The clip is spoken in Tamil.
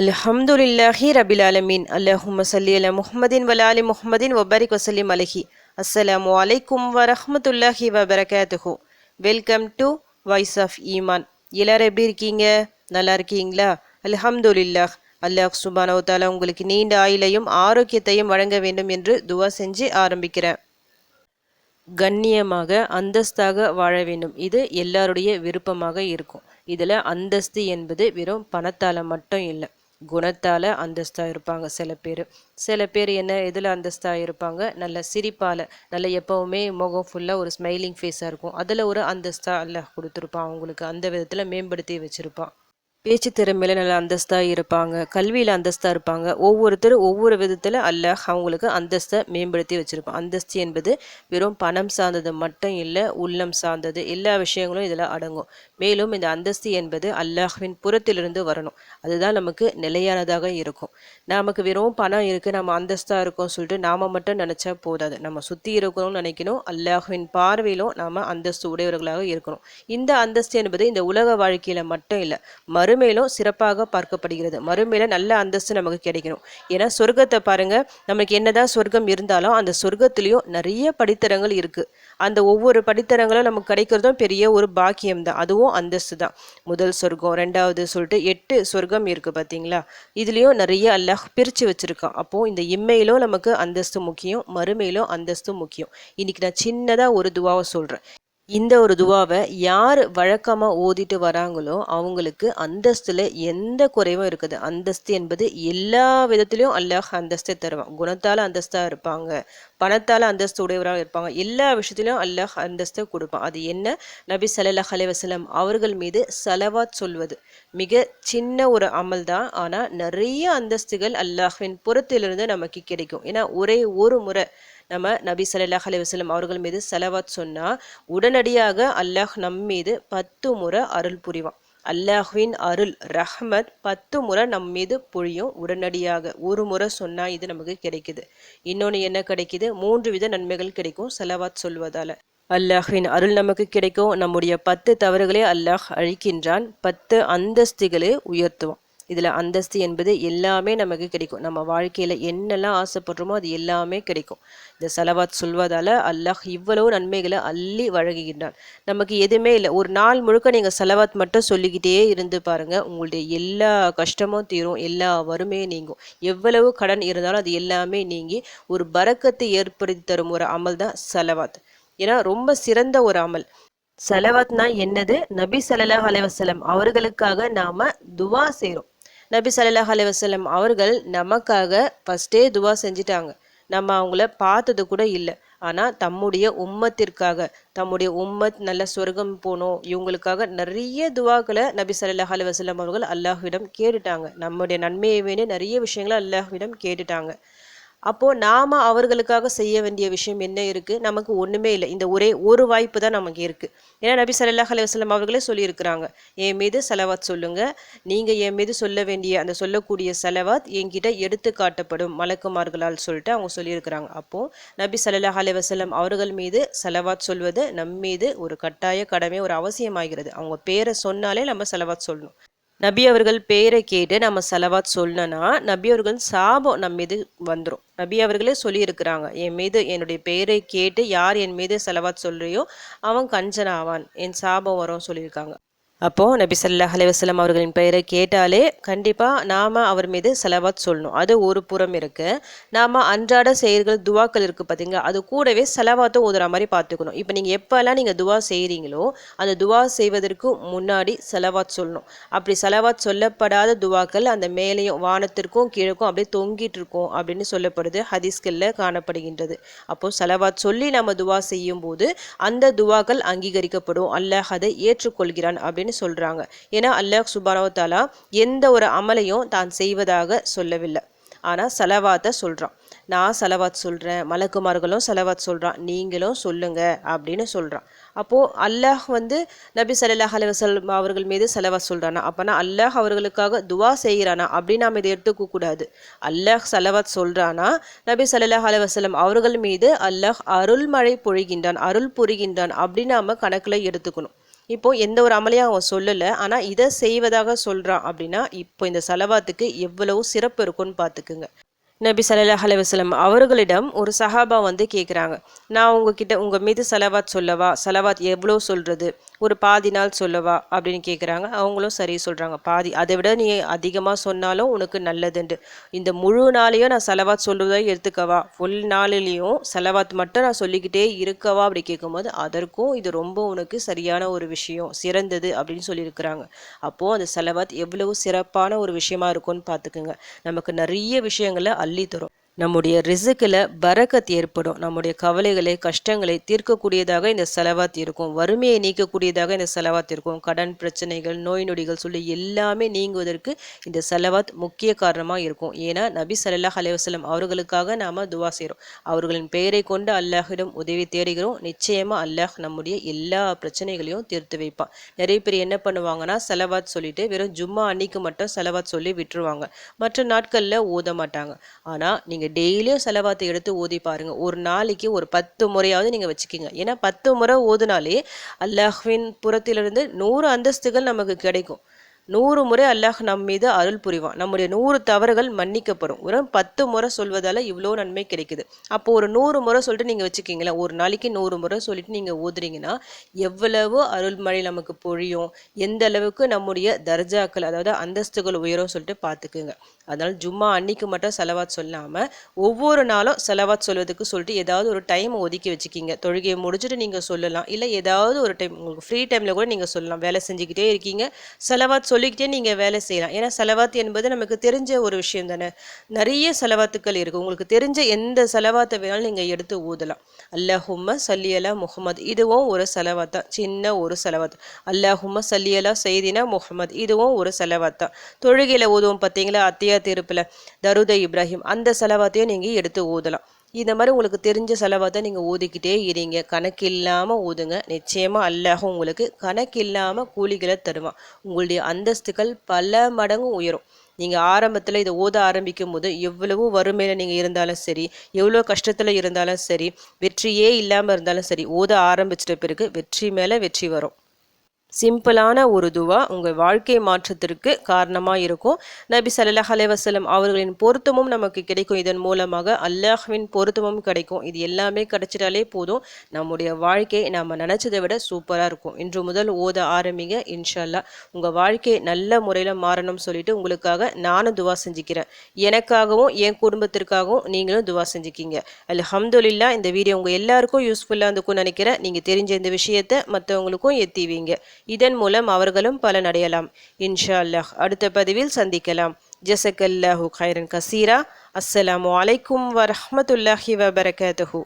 அல்ஹம்துலில்லாஹி ரபில் அலமீன் அல்லாஹும்ம சல்லி அல முஹமதின் வலாலி முஹமதின் வபரிக் வசலிம் அலஹி. அஸ்ஸலாமு அலைக்கும் வரஹமத்துல்லாஹி வபரகாத்துஹு. வெல்கம் டு வாய்ஸ் ஆஃப் ஈமான். எல்லாரும் எப்படி இருக்கீங்க? நல்லா இருக்கீங்களா? அல்ஹம்துலில்லாஹ். அல்லாஹ் சுபானோ தாலா உங்களுக்கு நீண்ட ஆயுளையும் ஆரோக்கியத்தையும் வழங்க வேண்டும் என்று துவா செஞ்சு ஆரம்பிக்கிறேன். கண்ணியமாக அந்தஸ்தாக வாழ வேண்டும். இது எல்லாருடைய விருப்பமாக இருக்கும். இதில் அந்தஸ்து என்பது வெறும் பணத்தால் மட்டும் இல்லை. குணத்தால் அந்தஸ்தாக இருப்பாங்க சில பேர். சில பேர் என்ன எதில் அந்தஸ்தாக இருப்பாங்க? நல்ல சிரிப்பால் நல்ல எப்போவுமே முகம் ஃபுல்லாக ஒரு ஸ்மைலிங் ஃபேஸாக இருக்கும். அதில் ஒரு அந்தஸ்தாக அல்ல கொடுத்துருப்பான் அவங்களுக்கு. அந்த விதத்தில் மேம்படுத்தி வச்சுருப்பான். பேச்சு திறமையில நல்ல அந்தஸ்தாக இருப்பாங்க. கல்வியில் அந்தஸ்தாக இருப்பாங்க. ஒவ்வொருத்தரும் ஒவ்வொரு விதத்தில் அல்ல அவங்களுக்கு அந்தஸ்தை மேம்படுத்தி வச்சுருப்பான். அந்தஸ்து என்பது வெறும் பணம் சார்ந்தது மட்டும் இல்லை உள்ளம் சார்ந்தது. எல்லா விஷயங்களும் இதில் அடங்கும். மேலும் இந்த அந்தஸ்து என்பது அல்லாஹ்வின் புறத்திலிருந்து வரணும். அதுதான் நமக்கு நிலையானதாக இருக்கும். நமக்கு வெறும் பணம் இருக்குது நம்ம அந்தஸ்தாக இருக்கோம் சொல்லிட்டு நாம் மட்டும் நினச்சா போதாது. நம்ம சுற்றி இருக்கணும்னு நினைக்கணும் அல்லாஹ்வின் பார்வையிலும் நாம் அந்தஸ்து உடையவர்களாக இருக்கணும். இந்த அந்தஸ்து என்பது இந்த உலக வாழ்க்கையில் மட்டும் இல்லை மறுமையிலும் சிறப்பாக பார்க்கப்படுகிறது. மறுமையில் நல்ல அந்தஸ்து நமக்கு கிடைக்கணும். ஏன்னா சொர்க்கத்தை பாருங்கள் நமக்கு என்னதான் சொர்க்கம் இருந்தாலும் அந்த சொர்க்கத்திலையும் நிறைய படித்தரங்கள் இருக்குது அந்த ஒவ்வொரு படித்தரங்களும் நமக்கு கிடைக்கிறதும் பெரிய ஒரு பாக்கியம் தான் அதுவும் அந்தஸ்து தான் முதல் சொர்க்கம் ரெண்டாவது சொல்லிட்டு எட்டு சொர்க்கம் இருக்கு பார்த்தீங்களா இதுலேயும் நிறைய அல்லாஹ் பிரித்து வச்சிருக்கான். அப்போ இந்த இம்மையிலும் நமக்கு அந்தஸ்து முக்கியம் மறுமையிலும் அந்தஸ்து முக்கியம். இன்னைக்கு நான் சின்னதாக ஒரு துவாவை சொல்கிறேன் இந்த ஒரு துவாவை யார் வழக்கமாக ஓதிட்டு வராங்களோ அவங்களுக்கு அந்தஸ்தில் எந்த குறைவும் இருக்குது. அந்தஸ்து என்பது எல்லா விதத்துலேயும் அல்லாஹ் அந்தஸ்தை தருவான். குணத்தால் அந்தஸ்தாக இருப்பாங்க. பணத்தால் அந்தஸ்து உடையவராக இருப்பாங்க. எல்லா விஷயத்துலையும் அல்லாஹ் அந்தஸ்தை கொடுப்பான். அது என்ன? நபி சல்லாஹ் அலைவசலம் அவர்கள் மீது செலவாத் சொல்வது. மிக சின்ன ஒரு அமல் தான். ஆனால் நிறைய அந்தஸ்துகள் அல்லாஹின் புறத்திலிருந்து நமக்கு கிடைக்கும். ஏன்னா ஒரே ஒரு முறை நம்ம நபி சல்லாஹ் அலி அவர்கள் மீது செலவாத் சொன்னால் உடனடியாக அல்லாஹ் நம் மீது பத்து முறை அருள் புரிவான். அல்லாஹ்வின் அருள் ரஹ்மத் பத்து முறை நம் மீது பொழியும் உடனடியாக. ஒரு முறை சொன்னால் இது நமக்கு கிடைக்குது. இன்னொன்று என்ன கிடைக்குது? மூன்று வித நன்மைகள் கிடைக்கும் செலவாத் சொல்வதால். அல்லாஹ்வின் அருள் நமக்கு கிடைக்கும். நம்முடைய பத்து தவறுகளை அல்லாஹ் அழிக்கின்றான். பத்து அந்தஸ்துகளே உயர்த்துவான். இதில் அந்தஸ்து என்பது எல்லாமே நமக்கு கிடைக்கும். நம்ம வாழ்க்கையில் என்னெல்லாம் ஆசைப்படுறோமோ அது எல்லாமே கிடைக்கும். இந்த செலவாத் சொல்வதால் அல்லாஹ் இவ்வளவு நன்மைகளை அள்ளி வழங்குகின்றான். நமக்கு எதுவுமே இல்லை. ஒரு நாள் முழுக்க நீங்கள் செலவாத் மட்டும் சொல்லிக்கிட்டே இருந்து பாருங்கள் உங்களுடைய எல்லா கஷ்டமும் தீரும். எல்லா வறுமையும் நீங்கும். எவ்வளவு கடன் இருந்தாலும் அது எல்லாமே நீங்கி ஒரு பறக்கத்தை ஏற்படுத்தி தரும் ஒரு அமல் தான் செலவாத். ஏன்னா ரொம்ப சிறந்த ஒரு அமல். செலவாத்னா என்னது? நபி சல்லாஹ் அலைவசலம் அவர்களுக்காக நாம துவா செய்கிறோம் நபி சல்லாஹ் அலைவசல்லம் அவர்கள் நமக்காக ஃபஸ்ட்டே துவா செஞ்சிட்டாங்க. நம்ம அவங்கள பார்த்தது கூட இல்லை. ஆனால் தம்முடைய உம்மத்திற்காக தம்முடைய உம்மத் நல்ல சொர்க்கம் போகணும் இவங்களுக்காக நிறைய துவாக்களை நபி சல்லாஹ் அலுவலம் அவர்கள் அல்லாஹ்விடம் கேட்டுட்டாங்க. நம்முடைய நன்மையை வேணும் நிறைய விஷயங்களை அல்லாஹ்விடம் கேட்டுட்டாங்க. அப்போது நாம் அவர்களுக்காக செய்ய வேண்டிய விஷயம் என்ன இருக்குது நமக்கு ஒன்றுமே இல்லை. இந்த ஒரே ஒரு வாய்ப்பு தான் நமக்கு இருக்குது ஏன்னா நபி சல்லாஹ் அலுவலம் அவர்களே சொல்லியிருக்கிறாங்க. என் மீது செலவாத் சொல்லுங்கள் நீங்கள் என் மீது சொல்ல வேண்டிய அந்த சொல்லக்கூடிய செலவாத் என்கிட்ட எடுத்து காட்டப்படும் மலக்குமார்களால் சொல்லிட்டு அவங்க சொல்லியிருக்கிறாங்க. அப்போது நபி சல்லாஹ் அலுவலம் அவர்கள் மீது செலவாத் சொல்வது நம் மீது ஒரு கட்டாய கடமை ஒரு அவசியமாகிறது. அவங்க பேரை சொன்னாலே நம்ம செலவாத் சொல்லணும். நபி அவர்கள் பேரை கேட்டு நம்ம செலவாத் சொல்லணும்னா நபி அவர்கள் சாபம் நம்ம மீது வந்துடும் நபி அவர்களே சொல்லியிருக்கிறாங்க என் மீது என்னுடைய பெயரை கேட்டு யார் என் மீது செலவாத் சொல்றியோ அவன் கஞ்சன் ஆவான் என் சாபம் வரும் சொல்லியிருக்காங்க. அப்போது நபி சல்லா அலைவாஸ்லாம் அவர்களின் பெயரை கேட்டாலே கண்டிப்பாக நாம் அவர் மீது செலவாத் சொல்லணும். அது ஒரு புறம் இருக்குது நாம் அன்றாட செயல்கள் துவாக்கள் இருக்குது பார்த்தீங்களா அது கூடவே செலவாத்தும் ஓதுற மாதிரி பார்த்துக்கணும் இப்போ நீங்கள் எப்போல்லாம் நீங்கள் துவா செய்கிறீங்களோ அந்த துவா செய்வதற்கு முன்னாடி செலவாத் சொல்லணும். அப்படி செலவாத் சொல்லப்படாத துவாக்கள் அந்த மேலேயும் வானத்திற்கும் கீழக்கும் அப்படியே தொங்கிட்டு இருக்கும் அப்படின்னு சொல்லப்படுது. ஹதீஸ்களில் காணப்படுகின்றது. அப்போது செலவாத் சொல்லி நம்ம துவா செய்யும் போது அந்த துவாக்கள் அங்கீகரிக்கப்படும். அல்லாஹ் அதை ஏற்றுக்கொள்கிறான் அப்படின்னு சொல்கிறாங்க ஏன்னா அல்லாஹ் சுபானவத்தாலா எந்த ஒரு அமலையும் தான் செய்வதாக சொல்லவில்லை. ஆனால் செலவாத்தை சொல்கிறான் நான் செலவாத் சொல்கிறேன் மலக்குமார்களும் செலவாத் சொல்கிறான் நீங்களும் சொல்லுங்கள் அப்படின்னு சொல்கிறான் அப்போது அல்லாஹ் வந்து நபி சல்லாஹ் அலுவலம் அவர்கள் மீது செலவாத் சொல்கிறானா அப்போனா அல்லாஹ் அவர்களுக்காக துவா செய்கிறானா? அப்படின்னு நாம் இதை எடுத்துக்க கூடாது. அல்லாஹ் செலவாத் சொல்கிறானா நபி சல்லாஹ் அலுவலம் அவர்கள் மீது அல்லாஹ் அருள்மழை பொழிகின்றான் அருள் புரிகின்றான் அப்படின்னு நாம் கணக்கில் எடுத்துக்கணும். இப்போ எந்த ஒரு அமலையும் அவன் சொல்லலை. ஆனால் இதை செய்வதாக சொல்கிறான் அப்படின்னா இப்போ இந்த செலவாத்துக்கு எவ்வளவு சிறப்பு இருக்குன்னு பார்த்துக்குங்க. நபி சல்லாஹ் அலைஹி அவர்களிடம் ஒரு சஹாபா வந்து கேட்குறாங்க நான் உங்ககிட்ட உங்கள் மீது சலவாத் சொல்லவா? சலவாத் எவ்வளோ சொல்கிறது ஒரு பாதி நாள் சொல்லவா? அப்படின்னு கேட்குறாங்க அவங்களும் சரி சொல்கிறாங்க பாதி. அதை விட நீ அதிகமாக சொன்னாலும் உனக்கு நல்லதுண்டு. இந்த முழு நாளையும் நான் செலவாத் சொல்லுவதை எடுத்துக்கவா? ஃபுல் நாளிலையும் செலவாத் மட்டும் நான் சொல்லிக்கிட்டே இருக்கவா? அப்படி கேட்கும்போது அதற்கும் இது ரொம்ப உனக்கு சரியான ஒரு விஷயம் சிறந்தது அப்படின்னு சொல்லியிருக்கிறாங்க. அப்போது அந்த செலவாத் எவ்வளவு சிறப்பான ஒரு விஷயமா இருக்கும்னு பார்த்துக்குங்க. நமக்கு நிறைய விஷயங்களை அள்ளி தரும் நம்முடைய ரிசுக்கில் பரக்கத் ஏற்படும். நம்முடைய கவலைகளை கஷ்டங்களை தீர்க்கக்கூடியதாக இந்த செலவாத் இருக்கும். வறுமையை நீக்கக்கூடியதாக இந்த செலவாத் இருக்கும். கடன் பிரச்சனைகள் நோய் நொடிகள் சொல்லி எல்லாமே நீங்குவதற்கு இந்த செலவாத் முக்கிய காரணமாக இருக்கும். ஏன்னா நபி சல்லாஹ் அலைவாஸ்லம் அவர்களுக்காக நாம் துவா செய்கிறோம் அவர்களின் பெயரை கொண்டு அல்லாஹிடம் உதவி தேடுகிறோம். நிச்சயமாக அல்லாஹ் நம்முடைய எல்லா பிரச்சனைகளையும் தீர்த்து வைப்பான். நிறைய பேர் என்ன பண்ணுவாங்கன்னா செலவாத் சொல்லிட்டு வெறும் ஜும்மா அன்னைக்கு மட்டும் செலவாத் சொல்லி விட்டுருவாங்க. மற்ற நாட்களில் ஓத மாட்டாங்க. ஆனால் நீங்கள் டெய்லியும் செலவாத்தை எடுத்து ஓதி பாருங்க. ஒரு நாளைக்கு ஒரு பத்து முறையாவது நீங்கள் வச்சுக்கிங்க. ஏன்னா பத்து முறை ஓதுனாலே அல்லாஹ்வின் புறத்திலிருந்து நூறு அந்தஸ்துகள் நமக்கு கிடைக்கும். நூறு முறை அல்லாஹ் நம் மீது அருள் புரிவான். நம்முடைய நூறு தவறுகள் மன்னிக்கப்படும். ஒரு பத்து முறை சொல்வதால இவ்வளோ நன்மை கிடைக்குது. அப்போ ஒரு நூறு முறை சொல்லிட்டு நீங்கள் வச்சுக்கிங்களேன். ஒரு நாளைக்கு நூறு முறை சொல்லிட்டு நீங்கள் ஓதுறீங்கன்னா எவ்வளவு அருள்மழை நமக்கு பொழியும் எந்த அளவுக்கு நம்முடைய தர்ஜாக்கள் அதாவது அந்தஸ்துகள் உயரும் சொல்லிட்டு பார்த்துக்குங்க அதனால ஜும்மா அன்னைக்கு மட்டும் செலவாத் சொல்லாமல் ஒவ்வொரு நாளும் செலவாத் சொல்வதுக்கு சொல்லிட்டு ஏதாவது ஒரு டைம் ஒதுக்கி வச்சுக்கிங்க. தொழுகையை முடிச்சுட்டு நீங்கள் சொல்லலாம். இல்லை ஏதாவது ஒரு டைம் உங்களுக்கு ஃப்ரீ டைமில் கூட நீங்கள் சொல்லலாம். வேலை செஞ்சுக்கிட்டே இருக்கீங்க. செலவாத் சொல்லிக்கிட்டே நீங்கள் வேலை செய்யலாம். ஏன்னா செலவாத்து என்பது நமக்கு தெரிஞ்ச ஒரு விஷயம் தானே. நிறைய செலவாத்துக்கள் இருக்குது உங்களுக்கு தெரிஞ்ச எந்த செலவாத்தை வேணாலும் நீங்கள் எடுத்து ஊதலாம். அல்லஹும்ம சல்லியலா முகமது இதுவும் ஒரு செலவாத் சின்ன ஒரு செலவாத்து. அல்லஹும்ம சல்லியலா செய்தினா முகமது இதுவும் ஒரு செலவாத் தொழுகையில் ஊதுவோம் பார்த்தீங்களா? அத்தியா திருப்பில் தருத இப்ராஹிம். அந்த செலவாத்தையும் நீங்கள் எடுத்து ஊதலாம். இந்த மாதிரி உங்களுக்கு தெரிஞ்ச செலவாத்தை நீங்கள் ஓதிக்கிட்டே இருங்க கணக்கு இல்லாமல் ஊதுங்க. நிச்சயமாக அல்லாஹ் உங்களுக்கு கணக்கு இல்லாமல் கூலிகளை தருவான். உங்களுடைய அந்தஸ்துகள் பல மடங்கு உயரும். நீங்கள் ஆரம்பத்தில் இதை ஓத ஆரம்பிக்கும் போது எவ்வளவோ வறுமையில் நீங்கள் இருந்தாலும் சரி எவ்வளோ கஷ்டத்தில் இருந்தாலும் சரி வெற்றியே இல்லாமல் இருந்தாலும் சரி ஓத ஆரம்பிச்சிட்ட பிறகு வெற்றி மேலே வெற்றி வரும். சிம்பிளான ஒரு துவா உங்கள் வாழ்க்கை மாற்றத்திற்கு காரணமாக இருக்கும். நபி சல்லாஹ் அலைவாசலம் அவர்களின் பொருத்தமும் நமக்கு கிடைக்கும். இதன் மூலமாக அல்லாஹ்வின் பொருத்தமும் கிடைக்கும். இது எல்லாமே கிடைச்சிட்டாலே போதும். நம்முடைய வாழ்க்கை நம்ம நினச்சதை விட சூப்பராக இருக்கும். இன்று முதல் ஓத ஆரம்பிங்க. இன்ஷல்லா உங்கள் வாழ்க்கை நல்ல முறையில் மாறணும்னு சொல்லிட்டு உங்களுக்காக நானும் துவா செஞ்சுக்கிறேன். எனக்காகவும் என் குடும்பத்திற்காகவும் நீங்களும் துவா செஞ்சுக்கிங்க. அல்ஹம்துலில்லா இந்த வீடியோ உங்கள் எல்லாருக்கும் யூஸ்ஃபுல்லாக இருந்துக்கும் நினைக்கிறேன். நீங்கள் தெரிஞ்ச இந்த விஷயத்தை மற்றவங்களுக்கும் எத்திவீங்க இதன் மூலம் அவர்களும் பலனடையலாம் இன்ஷா அல்லாஹ். அடுத்த பதிவில் சந்திக்கலாம். ஜசக்கல்லாஹு khairan கசீரா. அஸ்ஸலாமு அலைக்கும் வரஹ்மத்துல்லாஹி வபரகாத்துஹு.